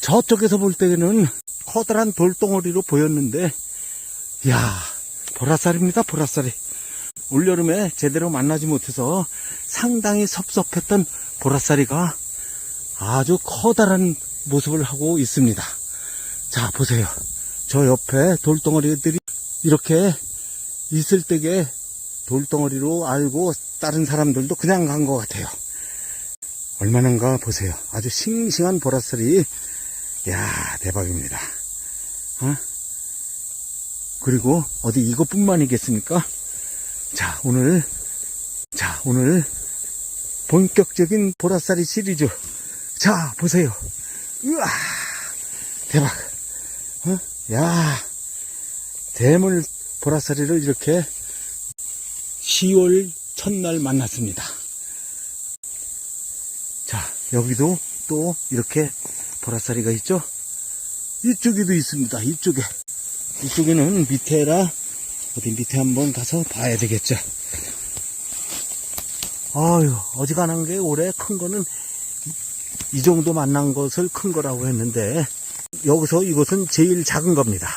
저쪽에서 볼 때는 커다란 돌덩어리로 보였는데, 야 보라살입니다, 보라살이. 올여름에 제대로 만나지 못해서 상당히 섭섭했던 보라살이가 아주 커다란 모습을 하고 있습니다. 자, 보세요. 저 옆에 돌덩어리들이 이렇게 있을 때게 돌덩어리로 알고 다른 사람들도 그냥 간 것 같아요. 얼마나인가 보세요. 아주 싱싱한 보라살이, 야 대박입니다. 어? 그리고 어디 이것뿐만이겠습니까? 자, 오늘, 자, 오늘 본격적인 보라살이 시리즈. 자, 보세요. 우와, 대박. 어? 야, 대물 보라살이를 이렇게 10월 첫날 만났습니다. 자, 여기도 또 이렇게 보라살이가 있죠? 이쪽에도 있습니다. 이쪽에. 이쪽에는 밑에라 어디 밑에 한번 가서 봐야 되겠죠. 아유, 어지간한 게 올해 큰 거는 이 정도 만난 것을 큰 거라고 했는데, 여기서 이것은 제일 작은 겁니다.